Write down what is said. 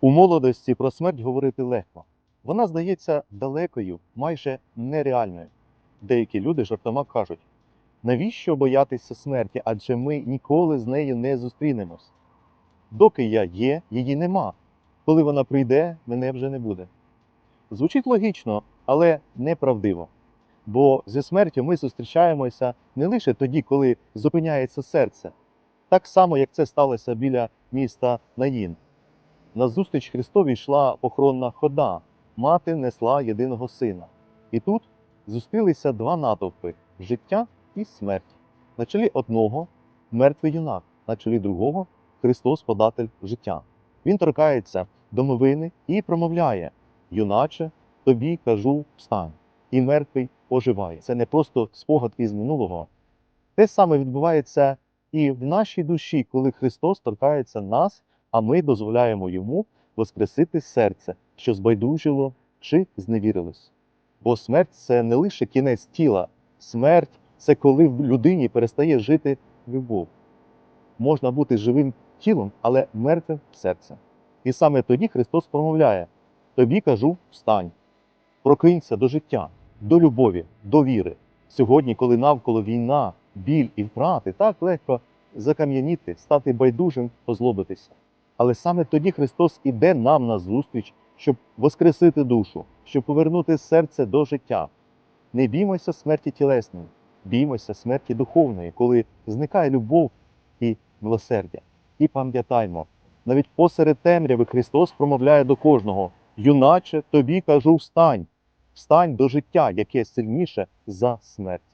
У молодості про смерть говорити легко. Вона здається далекою, майже нереальною. Деякі люди жартома кажуть: навіщо боятися смерті, адже ми ніколи з нею не зустрінемось. Доки я є, її нема. Коли вона прийде, мене вже не буде. Звучить логічно, але неправдиво. Бо зі смертю ми зустрічаємося не лише тоді, коли зупиняється серце, так само, як це сталося біля міста Наїн. Назустріч Христові йшла охоронна хода, мати несла єдиного сина. І тут зустрілися два натовпи життя і смерть. На чолі одного мертвий юнак, на чолі другого Христос податель життя. Він торкається домовини і промовляє: Юначе, тобі кажу, встань. І мертвий оживає. Це не просто спогад із минулого. Те саме відбувається і в нашій душі, коли Христос торкається нас, а ми дозволяємо йому воскресити серце, що збайдужило чи зневірилось. Бо смерть це не лише кінець тіла, смерть це коли в людині перестає жити любов. Можна бути живим тілом, але мертвим серцем. І саме тоді Христос промовляє: Тобі кажу, встань, прокинься до життя, до любові, до віри. Сьогодні, коли навколо війна, біль і втрати, так легко закам'яніти, стати байдужим, озлобитися. Але саме тоді Христос іде нам на зустріч, щоб воскресити душу, щоб повернути серце до життя. Не біймося смерті тілесної, біймося смерті духовної, коли зникає любов і милосердя. І пам'ятаймо, навіть посеред темряви Христос промовляє до кожного: Юначе, тобі кажу, встань, встань до життя, яке сильніше за смерть.